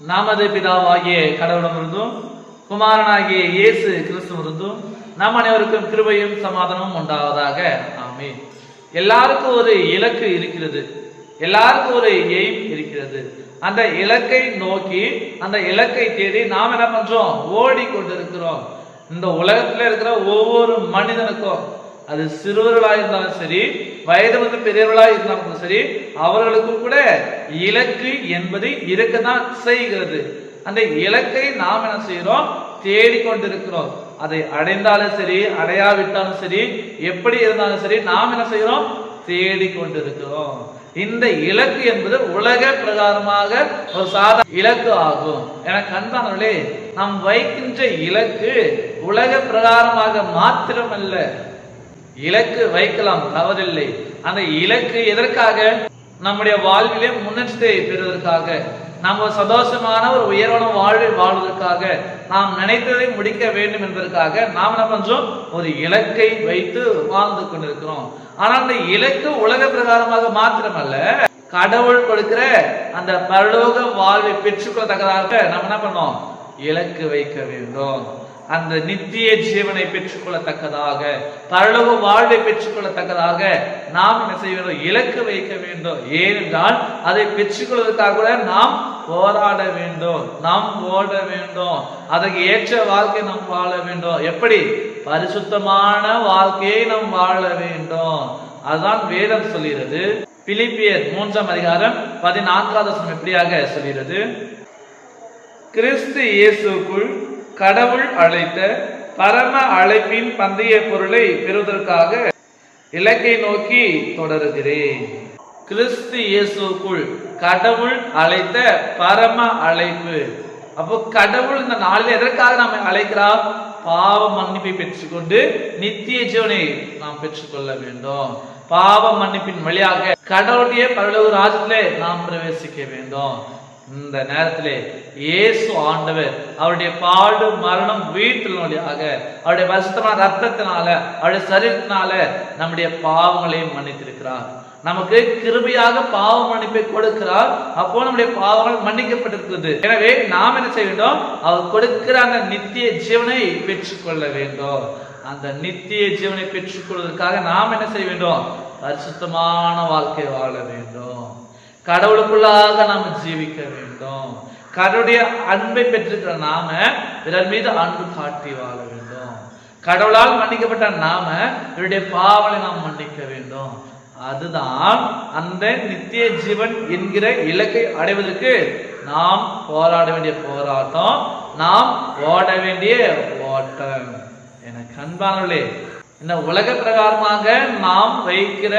நமது பிதாவாகிய கடவுளமிருந்தும் குமாரனாகிய இயேசு கிறிஸ்துவிருந்தும் நம் அனைவருக்கும் கிருபையும் சமாதானமும் உண்டாவதாக. ஆமே எல்லாருக்கும் ஒரு இலக்கு இருக்கிறது. எல்லாருக்கும் ஒரு எய்ம் இருக்கிறது. அந்த இலக்கை நோக்கி அந்த இலக்கை தேடி நாம் என்ன பண்றோம்? ஓடிக்கொண்டிருக்கிறோம். இந்த உலகத்துல இருக்கிற ஒவ்வொரு மனிதனுக்கும் அது சிறுவர்களாக இருந்தாலும் சரி வயது வந்து பெரியவர்களாக இருந்தாலும் சரி அவர்களுக்கும் கூட இலக்கு என்பது இருக்கதான் செய்கிறது. அந்த இலக்கை நாம் என்ன செய்யறோம் தேடிக்கொண்டிருக்கிறோம். அதை அடைந்தாலும் சரி அடையாவிட்டாலும் சரி எப்படி இருந்தாலும் சரி நாம் என்ன செய்யறோம் தேடிக்கொண்டிருக்கிறோம். இந்த இலக்கு என்பது உலக பிரகாரமாக ஒரு சாதா இலக்கு ஆகும். என கண்பானவர்களே நாம் வைக்கின்ற இலக்கு உலக பிரகாரமாக மாத்திரமல்ல. இலக்கு வைக்கலாம் தவறில்லை. அந்த இலக்கு எதற்காக? நம்முடைய வாழ்விலே முன்னேற்றத்தை பெறுவதற்காக நாம் சந்தோஷமான ஒரு உயர்வான வாழ்வை வாழ்வதற்காக நாம் நினைத்ததை முடிக்க வேண்டும் என்பதற்காக நாம் என்ன பண்றோம்? ஒரு இலக்கை வைத்து வாழ்ந்து கொண்டிருக்கிறோம். ஆனால் அந்த இலக்கு உலக பிரகாரமாக மாத்திரமல்ல கடவுள் கொடுக்கிற அந்த பரலோக வாழ்வை பெற்றுக்கொள்ளத்தக்கதாக நம்ம என்ன பண்ணோம்? இலக்கு வைக்க வேண்டும். அந்த நித்திய ஜீவனை பெற்றுக்கொள்ளத்தக்கதாக பரலோக வாழ்வை பெற்றுக்கொள்ளத்தக்கதாக நாம் என்ன செய்ய வேண்டும்? இலக்கு வைக்க வேண்டும். ஏனென்றால் அதை பெற்றுக்கொள்வதற்காக கூட நாம் போராட வேண்டும். நாம் ஓட வேண்டும். அதற்கு ஏற்ற வாழ்க்கை நாம் வாழ வேண்டும். எப்படி? பரிசுத்தமான வாழ்க்கையை நாம் வாழ வேண்டும். அதுதான் வேதம் சொல்கிறது. பிலிப்பியர் மூன்றாம் அதிகாரம் பதினான்காவது எப்படியாக சொல்கிறது? கிறிஸ்து இயேசுக்குள் கடவுள் அழைத்த பரம அழைப்பின் பந்தய பொருளை பெறுவதற்காக இலக்கை நோக்கி தொடருகிறேன். கிறிஸ்து இயேசுக்குள் கடவுள் அழைத்த பரம அழைப்பு. அப்போ கடவுள் இந்த நாளில் எதற்காக நாம் அழைக்கிறார்? பாவ மன்னிப்பை பெற்றுக்கொண்டு நித்திய ஜீவனை நாம் பெற்றுக்கொள்ள வேண்டும். பாவ மன்னிப்பின் வழியாக கடவுளுடைய பரலோக ராஜத்திலே நாம் பிரவேசிக்க வேண்டும். இந்த நேரத்திலே இயேசு ஆண்டவர் அவருடைய பாடு மரணம் வீட்டில் அவருடைய பரிசுத்தமான ரத்தத்தினால அவருடைய சரீரத்தினால நம்முடைய பாவங்களையும் மன்னித்திருக்கிறார். நமக்கு கிருபையாக பாவ மன்னிப்பை கொடுக்கிறார். அப்போ நம்முடைய பாவங்கள் மன்னிக்கப்பட்டிருக்கிறது. எனவே நாம் என்ன செய்ய வேண்டும்? அவர் கொடுக்கிற அந்த நித்திய ஜீவனை பெற்றுக்கொள்ள வேண்டும். அந்த நித்திய ஜீவனை பெற்றுக்கொள்வதற்காக நாம் என்ன செய்ய வேண்டும்? பரிசுத்தமான வாழ்க்கை வாழ வேண்டும். கடவுளுக்குள்ளாக நாம் ஜீவிக்க வேண்டும். கடவுளுடைய அன்பை பெற்றிருக்கிற நாம பிறர் மீது அன்பு காட்டி வாழ வேண்டும். கடவுளால் மன்னிக்கப்பட்ட நாம இவருடைய பாவலை நாம் மன்னிக்க வேண்டும். அதுதான் அந்த நித்திய ஜீவன் என்கிற இலக்கை அடைவதற்கு நாம் போராட வேண்டிய போராட்டம் நாம் ஓட வேண்டிய ஓட்டம். என கண்பானவர்களே இந்த உலக பிரகாரமாக நாம் வைக்கிற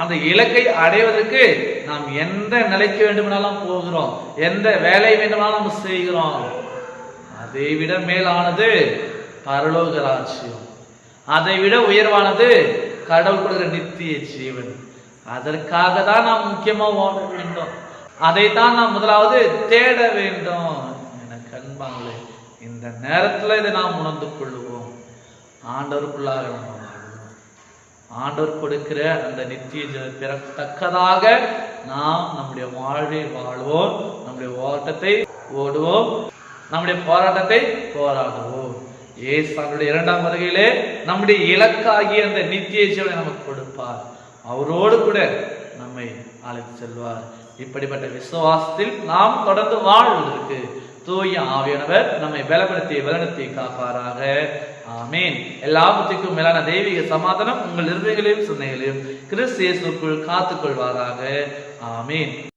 அந்த இலக்கை அடைவதற்கு நாம் எந்த நிலைக்கு வேண்டுமானாலும் போகிறோம். எந்த வேலை வேண்டுமானாலும் நம்ம செய்கிறோம். அதை விட மேலானது பரலோக ராஜ்யம். அதை விட உயர்வானது கடவுள் கொடுக்கிற நித்திய ஜீவன். அதற்காக தான் நாம் முக்கியமாக ஓட வேண்டும். அதைத்தான் நாம் முதலாவது தேட வேண்டும் என கண்பாங்களே. இந்த நேரத்தில் இதை நாம் உணர்ந்து கொள்வோம் ஆண்டவருக்குள்ளாக நம்ம ஆண்டவர் கொடுக்கிற அந்த நித்திய ஜீவனை பெறத்தக்கதாக நாம் நம்முடைய வாழ்வை வாழ்வோம். நம்முடைய ஓட்டத்தை ஓடுவோம். நம்முடைய போராட்டத்தை போராடுவோம். ஏசு அவருடைய இரண்டாம் வருகையிலே நம்முடைய இலக்காகிய அந்த நித்திய ஜீவனை நமக்கு கொடுப்பார். அவரோடு கூட நம்மை அழைத்து செல்வார். இப்படிப்பட்ட விசுவாசத்தில் நாம் தொடர்ந்து வாழ்வதற்கு தூய ஆவியானவர் நம்மை பலப்படுத்தி வலனத்தை காப்பாராக. ஆமீன். எல்லாவற்றுக்கும் மேலான தெய்வீக சமாதானம் உங்கள் இருதயங்களையும் சிந்தனைகளையும் கிறிஸ்து இயேசுக்குள் காத்துக்கொள்வாராக. ஆமீன்.